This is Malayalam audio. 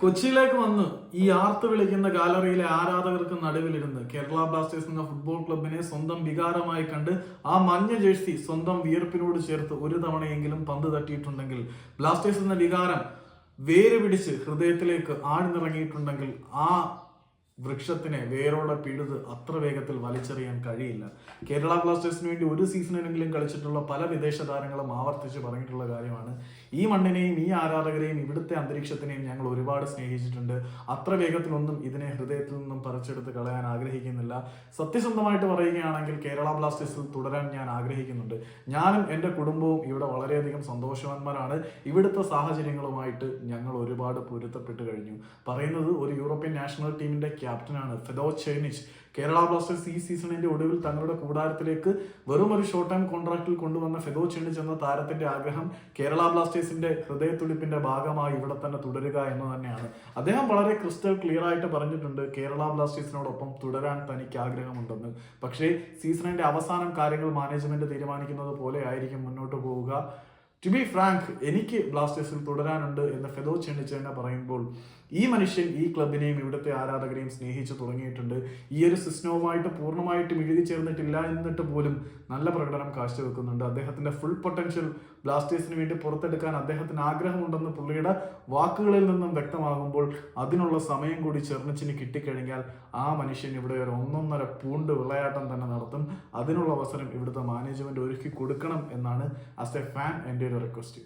കൊച്ചിയിലേക്ക് വന്ന് ഈ ആർത്ത് വിളിക്കുന്ന ഗാലറിയിലെ ആരാധകർക്ക് നടുവിലിരുന്ന് കേരള ബ്ലാസ്റ്റേഴ്സ് എന്ന ഫുട്ബോൾ ക്ലബിനെ സ്വന്തം വികാരമായി കണ്ട് ആ മഞ്ഞ ജേഴ്സി സ്വന്തം വിയർപ്പിനോട് ചേർത്ത് ഒരു തവണയെങ്കിലും പന്ത് തട്ടിയിട്ടുണ്ടെങ്കിൽ ബ്ലാസ്റ്റേഴ്സ് എന്ന വികാരം വേര് പിടിച്ച് ഹൃദയത്തിലേക്ക് ആഴ്ന്നിറങ്ങിയിട്ടുണ്ടെങ്കിൽ ആ വൃക്ഷത്തിനെ വേരോടെ പിഴുത് അത്ര വേഗത്തിൽ വലിച്ചെറിയാൻ കഴിയില്ല. കേരള ബ്ലാസ്റ്റേഴ്സിന് വേണ്ടി ഒരു സീസണിലെങ്കിലും കളിച്ചിട്ടുള്ള പല വിദേശ താരങ്ങളും ആവർത്തിച്ച് പറഞ്ഞിട്ടുള്ള കാര്യമാണ്. ഈ മണ്ണിനെയും ഈ ആരാധകരെയും ഇവിടുത്തെ അന്തരീക്ഷത്തിനെയും ഞങ്ങൾ ഒരുപാട് സ്നേഹിച്ചിട്ടുണ്ട്. അത്ര വേഗത്തിലൊന്നും ഇതിനെ ഹൃദയത്തിൽ നിന്നും പറിച്ചെടുത്ത് കളയാൻ ആഗ്രഹിക്കുന്നില്ല. സത്യസന്ധമായിട്ട് പറയുകയാണെങ്കിൽ കേരള ബ്ലാസ്റ്റേഴ്സിൽ തുടരാൻ ഞാൻ ആഗ്രഹിക്കുന്നുണ്ട്. ഞാനും എന്റെ കുടുംബവും ഇവിടെ വളരെയധികം സന്തോഷവാന്മാരാണ്. ഇവിടുത്തെ സാഹചര്യങ്ങളുമായിട്ട് ഞങ്ങൾ ഒരുപാട് പൊരുത്തപ്പെട്ട് കഴിഞ്ഞു. പറയുന്നത് ഒരു യൂറോപ്യൻ നാഷണൽ ടീമിന്റെ ക്യാപ്റ്റനാണ്. ഫെദോ ചേനിച്ച് കേരള ബ്ലാസ്റ്റേഴ്സ് ഈ സീസണിന്റെ ഒടുവിൽ തങ്ങളുടെ കൂടാരത്തിലേക്ക് വെറും ഒരു ഷോർട്ട് ടൈം കോൺട്രാക്റ്റിൽ കൊണ്ടുവന്ന ഫെദോ ചേണിച്ച് എന്ന താരത്തിന്റെ ആഗ്രഹം കേരള ബ്ലാസ്റ്റേഴ്സിന്റെ ഹൃദയത്തുടിപ്പിന്റെ ഭാഗമായി ഇവിടെ തന്നെ തുടരുക എന്ന് തന്നെയാണ്. അദ്ദേഹം വളരെ ക്രിസ്റ്റൽ ക്ലിയർ ആയിട്ട് പറഞ്ഞിട്ടുണ്ട് കേരള ബ്ലാസ്റ്റേഴ്സിനോടൊപ്പം തുടരാൻ തനിക്ക് ആഗ്രഹമുണ്ടെന്ന്. പക്ഷേ സീസണിന്റെ അവസാനം കാര്യങ്ങൾ മാനേജ്മെന്റ് തീരുമാനിക്കുന്നത് പോലെ ആയിരിക്കും മുന്നോട്ട് പോവുക. ടു ബി ഫ്രാങ്ക് എനിക്ക് ബ്ലാസ്റ്റേഴ്സിൽ തുടരാനുണ്ട് എന്ന് ഫെലോ ചെന്നിച്ച് പറയുമ്പോൾ ഈ മനുഷ്യൻ ഈ ക്ലബിനെയും ഇവിടുത്തെ ആരാധകരെയും സ്നേഹിച്ചു തുടങ്ങിയിട്ടുണ്ട്. ഈ ഒരു സിസ്റ്റവുമായിട്ട് പൂർണമായിട്ടും എഴുതി ചേർന്നിട്ടില്ല എന്നിട്ട് പോലും നല്ല പ്രകടനം കാഴ്ചവെക്കുന്നുണ്ട്. അദ്ദേഹത്തിന്റെ ഫുൾ പൊട്ടൻഷ്യൽ ബ്ലാസ്റ്റേഴ്സിന് വേണ്ടി പുറത്തെടുക്കാൻ അദ്ദേഹത്തിന് ആഗ്രഹമുണ്ടെന്ന് പുള്ളിയുടെ വാക്കുകളിൽ നിന്നും വ്യക്തമാകുമ്പോൾ അതിനുള്ള സമയം കൂടി ചെറുനച്ചിന് കിട്ടിക്കഴിഞ്ഞാൽ ആ മനുഷ്യൻ ഇവിടെ ഒരു ഒന്നൊന്നര പൂണ്ട് വിളയാട്ടം തന്നെ നടത്തും. അതിനുള്ള അവസരം ഇവിടുത്തെ മാനേജ്മെന്റ് ഒരുക്കി കൊടുക്കണം എന്നാണ് ആസ് എ ഫാൻ എന്റെ ഒരു റിക്വസ്റ്റ്